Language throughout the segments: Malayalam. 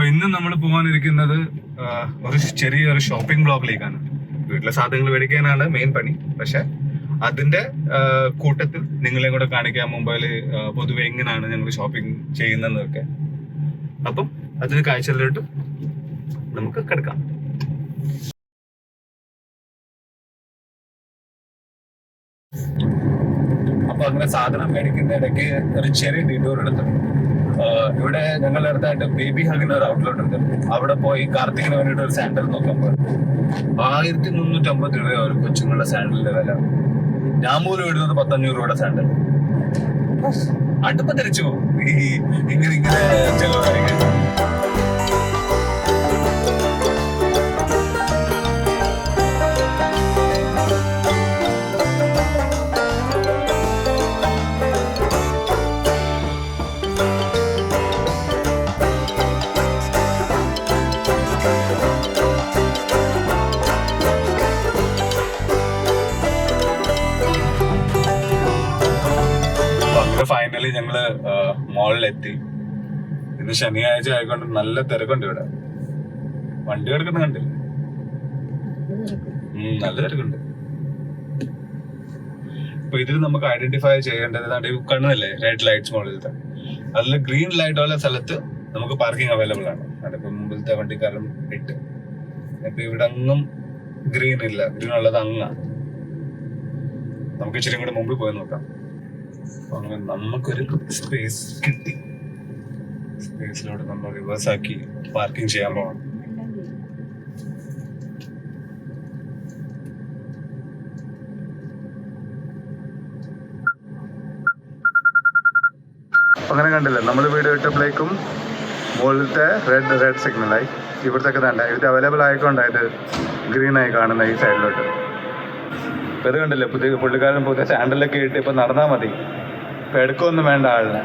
അപ്പൊ ഇന്ന് നമ്മൾ പോകാനിരിക്കുന്നത് ഒരു ചെറിയൊരു ഷോപ്പിംഗ് ബ്ലോക്കിലേക്കാണ് വീട്ടിലെ സാധനങ്ങൾ മേടിക്കാനാണ് മെയിൻ പണി. പക്ഷെ അതിന്റെ കൂട്ടത്തിൽ നിങ്ങളെ കൂടെ കാണിക്കാൻ മുമ്പിൽ പൊതുവെ എങ്ങനെയാണ് ഞങ്ങൾ ഷോപ്പിംഗ് ചെയ്യുന്നതെന്നൊക്കെ. അപ്പം അതിന് കാഴ്ചകളിലോട്ട് നമുക്ക് കിടക്കാം. അപ്പൊ അങ്ങനെ സാധനം മേടിക്കുന്ന ഇടയ്ക്ക് ഒരു ചെറിയ ഡിറ്റോർ എടുത്തു ആഹ് ഇവിടെ ഞങ്ങളുടെ അടുത്തായിട്ട് ബേബി ഹഗിന് ഒരു ഔട്ട്ലെറ്റ് ഉണ്ട്. അവിടെ പോയി കാർത്തികിന് വേണ്ടിയിട്ട് ഒരു സാൻഡൽ നോക്കാൻ പോയി. ആയിരത്തി മുന്നൂറ്റി അമ്പത് രൂപ ഒരു കൊച്ചുങ്ങളുടെ സാൻഡലിന്റെ വില. ഞാൻ പോലും ഇടുന്നത് പത്തഞ്ഞൂറ് രൂപയുടെ സാൻഡൽ അടുപ്പം തിരിച്ചു ഈ ഇങ്ങനെ ഇങ്ങനെ ചെലവായിരിക്കും അപ്പൊ അങ്ങനെ ഫൈനലി ഞങ്ങൾ മോളിലെത്തി ഇന്ന് ശനിയാഴ്ച ആയിക്കൊണ്ട് നല്ല തിരക്കുണ്ട് ഇവിടെ. വണ്ടി എടുക്കുന്ന കണ്ടില്ല? നല്ല തിരക്കുണ്ട്. അപ്പൊ ഇതിൽ നമുക്ക് ഐഡന്റിഫൈ ചെയ്യേണ്ടത് ഈ കണ്ണല്ലേ റെഡ് ലൈറ്റ്സ് മോളിലത്തെ അതിൽ ഗ്രീൻ ലൈറ്റ് ഉള്ള സ്ഥലത്ത് നമുക്ക് പാർക്കിംഗ് അവൈലബിൾ ആണ്. അതിപ്പോ മുമ്പിലത്തെ വണ്ടിക്കാരൻ ഇട്ട്. ഇപ്പൊ ഇവിടെ അങ്ങും ഗ്രീൻ ഇല്ല. ഗ്രീൻ ഉള്ളത് അങ്ങ. നമുക്ക് ഇച്ചിരി കൂടെ മുമ്പിൽ പോയി നോക്കാം. അപ്പൊ അങ്ങനെ നമുക്കൊരു സ്പേസ് കിട്ടി. സ്പേസിലൂടെ നമ്മൾ റിവേഴ്സ് ആക്കി പാർക്കിംഗ് ചെയ്യാൻ പോകണം അങ്ങനെ കണ്ടില്ല നമ്മൾ വീഡിയോ ഇട്ടപ്പോഴേക്കും മുകളിലത്തെ റെഡ് റെഡ് സിഗ്നലായി ഇവിടത്തൊക്കെ തന്നെ ഇത് അവൈലബിൾ ആയിക്കൊണ്ടായത് ഗ്രീൻ ആയി കാണുന്ന ഈ സൈഡിലോട്ട് ഇപ്പൊ ഇത് കണ്ടില്ലേ? പുതിയ പുള്ളിക്കാരൻ പുതിയ സാൻഡലൊക്കെ ഇട്ട് ഇപ്പൊ നടന്നാ മതി. ഇപ്പൊ എടുക്കൊന്നും വേണ്ട ആളിനെ.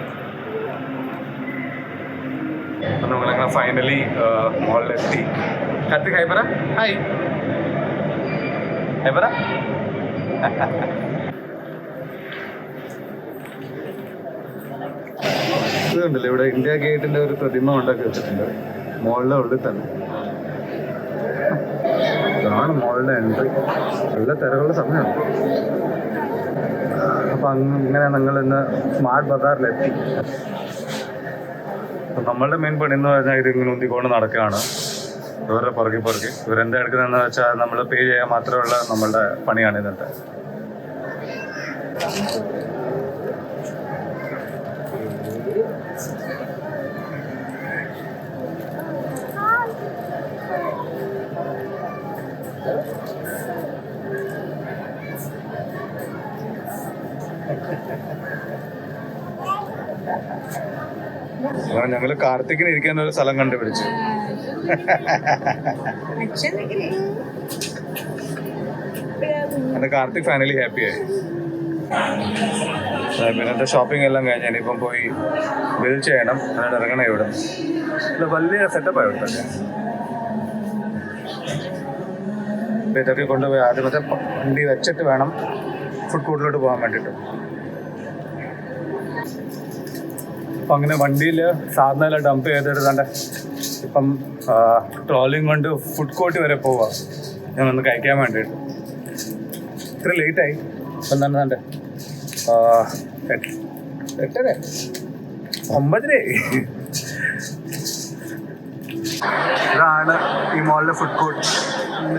ഫൈനലി ഇവിടെ ഇന്ത്യ ഗേറ്റിന്റെ ഒരു പ്രതിമ ഉണ്ടാക്കി വെച്ചിട്ടുണ്ട് മോളിലെ ഉള്ളിൽ തന്നെ. ഇതാണ് മോളുടെ എൻട്രി നല്ല തിരകളുടെ സമയമാണ് അപ്പൊ അങ്ങ് ഇങ്ങനെ ഞങ്ങൾ ഇന്ന് സ്മാർട്ട് ബസാറിലെത്തി നമ്മളുടെ മെയിൻ പണി എന്ന് പറഞ്ഞാൽ ഇത് ഇങ്ങനെ ഉന്തിക്കൊണ്ട് നടക്കുകയാണ്. ഇവരുടെ പുറകെ പുറകെ. ഇവരെന്താ എടുക്കുന്നതെന്ന് വെച്ചാൽ നമ്മൾ പേ ചെയ്യാൻ മാത്രമുള്ള നമ്മളുടെ പണിയാണ് ഇന്നത്തെ. ഞങ്ങൾ കാർത്തിക്കിന് ഇരിക്കാൻ ഒരു സ്ഥലം കണ്ടുപിടിച്ചു. എന്റെ കാർത്തിക് ഫൈനലി ഹാപ്പി ആയി. ആ, പിന്നെ എന്റെ ഷോപ്പിംഗ് എല്ലാം കഴിഞ്ഞ് ഇനിയിപ്പം പോയി ബിൽ ചെയ്യണം. എന്നിട്ട് ഇറങ്ങണം ഇവിടെ. ഇത് വലിയ സെറ്റപ്പ് ഇവിടുത്തെ ഇതൊക്കെ കൊണ്ടുപോയി ആദ്യമത്തെ വണ്ടി വെച്ചിട്ട് വേണം ഫുഡ് കോർട്ടിലോട്ട് പോകാൻ വേണ്ടിയിട്ട്. അപ്പൊ അങ്ങനെ വണ്ടിയിൽ സാധനം ഡംപ് ചെയ്തെടുത്താണ്ട് ഇപ്പം ട്രോളിങ് കൊണ്ട് ഫുഡ് കോർട്ട് വരെ പോവാം. ഒന്ന് കഴിക്കാൻ വേണ്ടിയിട്ട്. ഇത്ര ലേറ്റായി ഇപ്പം തന്നെ തന്റെ എട്ടര? ഒമ്പതര ഇതാണ് ഈ മോളിലെ ഫുഡ് കോർട്ട്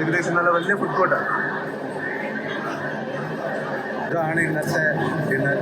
ഏകദേശം നല്ല വലിയ ഫുഡ് കോർട്ടാണ് ഇതാണ് ഇന്നത്തെ ഡിന്നർ